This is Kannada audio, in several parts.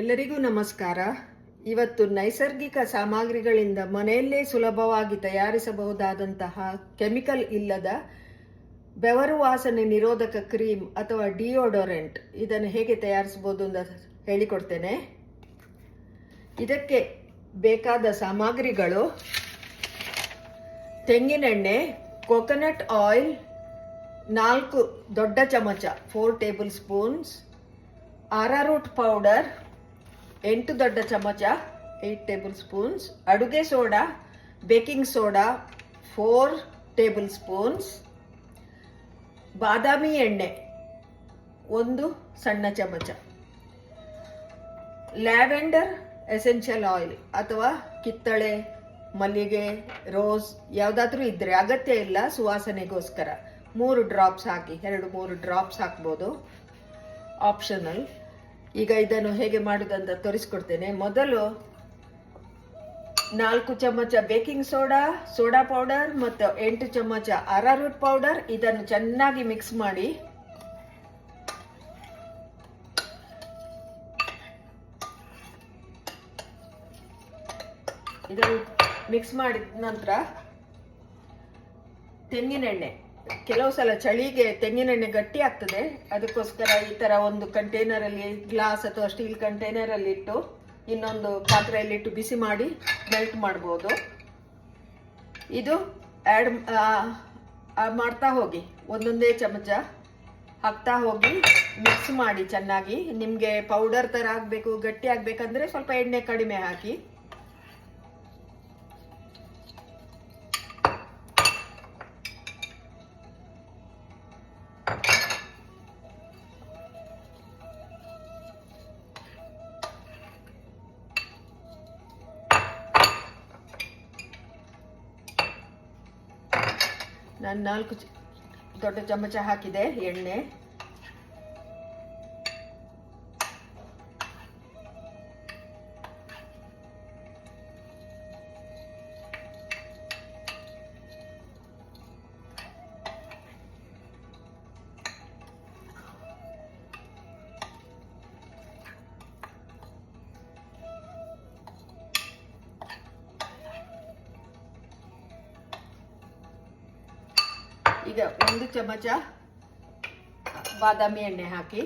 ಎಲ್ಲರಿಗೂ ನಮಸ್ಕಾರ. ಇವತ್ತು ನೈಸರ್ಗಿಕ ಸಾಮಗ್ರಿಗಳಿಂದ ಮನೆಯಲ್ಲೇ ಸುಲಭವಾಗಿ ತಯಾರಿಸಬಹುದಾದಂತಹ ಕೆಮಿಕಲ್ ಇಲ್ಲದ ಬೆವರು ವಾಸನೆ ನಿರೋಧಕ ಕ್ರೀಮ್ ಅಥವಾ ಡಿಯೋಡೊರೆಂಟ್ ಇದನ್ನು ಹೇಗೆ ತಯಾರಿಸಬಹುದು ಅಂತ ಹೇಳಿಕೊಡ್ತೇನೆ. ಇದಕ್ಕೆ ಬೇಕಾದ ಸಾಮಗ್ರಿಗಳು ತೆಂಗಿನೆಣ್ಣೆ, ಕೊಕೊನಟ್ ಆಯಿಲ್, ನಾಲ್ಕು ದೊಡ್ಡ ಚಮಚ, four tablespoons, arrowroot powder ಎಂಟು ದೊಡ್ಡ ಚಮಚ ಏಯ್ಟ್ ಟೇಬಲ್ ಸ್ಪೂನ್ಸ್ ಅಡುಗೆ soda baking soda four tablespoons ಬಾದಾಮಿ ಎಣ್ಣೆ, ಒಂದು ಸಣ್ಣ ಚಮಚ. ಲ್ಯಾವೆಂಡರ್ ಎಸೆನ್ಷಿಯಲ್ ಆಯಿಲ್ ಅಥವಾ ಕಿತ್ತಳೆ, ಮಲ್ಲಿಗೆ ರೋಸ್ ಯಾವುದಾದ್ರೂ ಇದ್ದರೆ ಅಗತ್ಯ ಇಲ್ಲ, ಸುವಾಸನೆಗೋಸ್ಕರ. ಮೂರು ಡ್ರಾಪ್ಸ್ ಹಾಕಿ, ಎರಡು, ಮೂರು ಡ್ರಾಪ್ಸ್ ಹಾಕ್ಬೋದು. ಆಪ್ಷನಲ್ ಈಗ ಇದನ್ನು ಹೇಗೆ ಮಾಡೋದಂತ ತೋರಿಸ್ಕೊಡ್ತೇನೆ. ಮೊದಲು ನಾಲ್ಕು ಚಮಚ ಬೇಕಿಂಗ್ ಸೋಡಾ ಸೋಡಾ ಪೌಡರ್ ಮತ್ತು ಎಂಟು ಚಮಚ ಅರಾರೂಟ್ ಪೌಡರ್. ಇದನ್ನು ಚೆನ್ನಾಗಿ ಮಿಕ್ಸ್ ಮಾಡಿ ಇದನ್ನು ಮಿಕ್ಸ್ ಮಾಡಿದ ನಂತರ ತೆಂಗಿನೆಣ್ಣೆ ಕೆಲವು ಸಲ ಚಳಿಗೆ ತೆಂಗಿನೆಣ್ಣೆ ಗಟ್ಟಿ ಆಗ್ತದೆ. ಅದಕ್ಕೋಸ್ಕರ ಈ ತರ ಒಂದು ಕಂಟೈನರ್ ಅಲ್ಲಿ ಗ್ಲಾಸ್ ಅಥವಾ ಸ್ಟೀಲ್ ಕಂಟೈನರ್ ಅಲ್ಲಿ ಇಟ್ಟು ಇನ್ನೊಂದು ಪಾತ್ರೆಯಲ್ಲಿ ಇಟ್ಟು ಬಿಸಿ ಮಾಡಿ ಮೆಲ್ಟ್ ಮಾಡ್ಬೋದು. ಇದು ಆ್ಯಡ್ ಮಾಡ್ತಾ ಹೋಗಿ. ಒಂದೊಂದೇ ಚಮಚ ಹಾಕ್ತಾ ಹೋಗಿ ಮಿಕ್ಸ್ ಮಾಡಿ ಚೆನ್ನಾಗಿ. ನಿಮಗೆ ಪೌಡರ್ ಥರ ಆಗಬೇಕು, ಗಟ್ಟಿ ಆಗಬೇಕಂದ್ರೆ ಸ್ವಲ್ಪ ಎಣ್ಣೆ ಕಡಿಮೆ ಹಾಕಿ. ನಾನು ನಾಲ್ಕು ದೊಡ್ಡ ಚಮಚ ಹಾಕಿದೆ ಎಣ್ಣೆ. ಈಗ ಒಂದು ಚಮಚ ಬಾದಾಮಿ ಎಣ್ಣೆ ಹಾಕಿ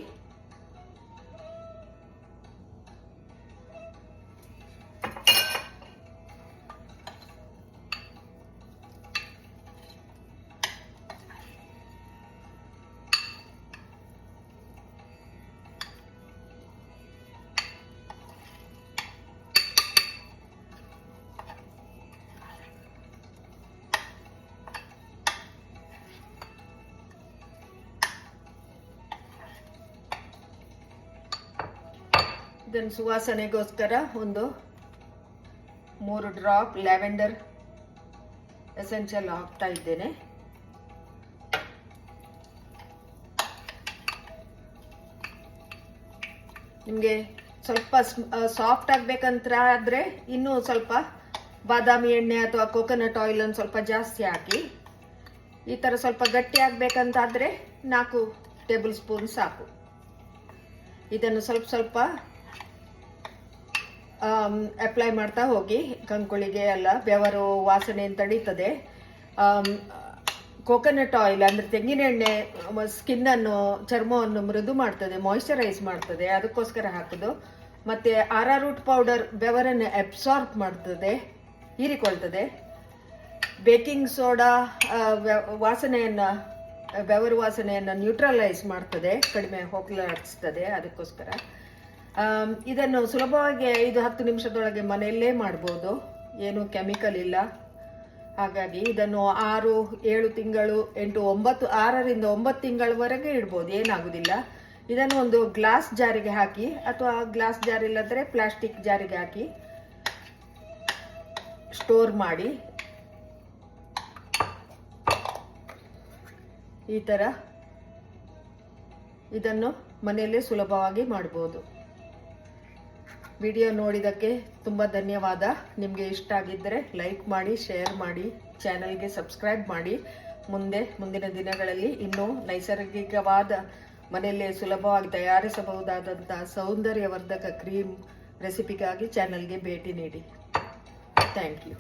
ಇದನ್ನು ಸುವಾಸನೆಗೋಸ್ಕರ ಒಂದು ಮೂರು ಡ್ರಾಪ್ ಲ್ಯಾವೆಂಡರ್ ಎಸೆನ್ಷಿಯಲ್ ಹಾಕ್ತಾ ಇದ್ದೇನೆ. ನಿಮಗೆ ಸ್ವಲ್ಪ ಸಾಫ್ಟ್ ಆಗಬೇಕಂತ ಆದರೆ ಇನ್ನೂ ಸ್ವಲ್ಪ ಬಾದಾಮಿ ಎಣ್ಣೆ ಅಥವಾ ಕೋಕೋನಟ್ ಆಯಿಲ್ ಅನ್ನು ಸ್ವಲ್ಪ ಜಾಸ್ತಿ ಹಾಕಿ, ಈ ಥರ ಸ್ವಲ್ಪ ಗಟ್ಟಿ ಆಗಬೇಕಂತಾದರೆ ನಾಲ್ಕು ಟೇಬಲ್ ಸ್ಪೂನ್ ಸಾಕು. ಇದನ್ನು ಸ್ವಲ್ಪ ಸ್ವಲ್ಪ ಅಪ್ಲೈ ಮಾಡ್ತಾ ಹೋಗಿ. ಕಂಕುಳಿಗೆ ಎಲ್ಲ ಬೆವರು ವಾಸನೆ ತಡೀತದೆ ಕೋಕೋನಟ್ ಆಯಿಲ್ ಅಂದರೆ ತೆಂಗಿನೆಣ್ಣೆ ಸ್ಕಿನ್ನನ್ನು ಚರ್ಮವನ್ನು ಮೃದು ಮಾಡ್ತದೆ ಮಾಯಿಶ್ಚರೈಸ್ ಮಾಡ್ತದೆ, ಅದಕ್ಕೋಸ್ಕರ ಹಾಕೋದು. ಮತ್ತು ಆರಾರೂಟ್ ಪೌಡರ್ ಬೆವರನ್ನು ಅಬ್ಸಾರ್ಬ್ ಮಾಡ್ತದೆ, ಹೀರಿಕೊಳ್ತದೆ. ಬೇಕಿಂಗ್ ಸೋಡಾ ವಾಸನೆಯನ್ನು, ಬೆವರು ವಾಸನೆಯನ್ನು ನ್ಯೂಟ್ರಲೈಸ್ ಮಾಡ್ತದೆ, ಕಡಿಮೆ ಹೋಗ್ಲಾಡಿಸ್ತದೆ, ಅದಕ್ಕೋಸ್ಕರ. ಇದನ್ನು ಸುಲಭವಾಗಿ ಐದು ಹತ್ತು ನಿಮಿಷದೊಳಗೆ ಮನೆಯಲ್ಲೇ ಮಾಡ್ಬೋದು. ಏನು ಕೆಮಿಕಲ್ ಇಲ್ಲ. ಹಾಗಾಗಿ ಇದನ್ನು ಆರು, ಏಳು ತಿಂಗಳು, ಎಂಟು, ಒಂಬತ್ತು, ಆರರಿಂದ ಒಂಬತ್ತು ತಿಂಗಳವರೆಗೆ ಇಡ್ಬೋದು. ಏನಾಗುದಿಲ್ಲ. ಇದನ್ನು ಒಂದು ಗ್ಲಾಸ್ ಜಾರಿಗೆ ಹಾಕಿ, ಅಥವಾ ಗ್ಲಾಸ್ ಜಾರಿ ಇಲ್ಲದ್ರೆ ಪ್ಲಾಸ್ಟಿಕ್ ಜಾರಿಗೆ ಹಾಕಿ ಸ್ಟೋರ್ ಮಾಡಿ. ಈ ಥರ ಇದನ್ನು ಮನೆಯಲ್ಲೇ ಸುಲಭವಾಗಿ ಮಾಡ್ಬೋದು. ವಿಡಿಯೋ ನೋಡಿದ್ದಕ್ಕೆ ತುಂಬ ಧನ್ಯವಾದ. ನಿಮಗೆ ಇಷ್ಟ ಆಗಿದ್ದರೆ ಲೈಕ್ ಮಾಡಿ, ಶೇರ್ ಮಾಡಿ, ಚಾನಲ್ಗೆ ಸಬ್ಸ್ಕ್ರೈಬ್ ಮಾಡಿ. ಮುಂದೆ, ಮುಂದಿನ ದಿನಗಳಲ್ಲಿ ಇನ್ನೂ ನೈಸರ್ಗಿಕವಾದ ಮನೆಯಲ್ಲೇ ಸುಲಭವಾಗಿ ತಯಾರಿಸಬಹುದಾದಂಥ ಸೌಂದರ್ಯವರ್ಧಕ ಕ್ರೀಮ್ ರೆಸಿಪಿಗಾಗಿ ಚಾನಲ್ಗೆ ಭೇಟಿ ನೀಡಿ. Thank you.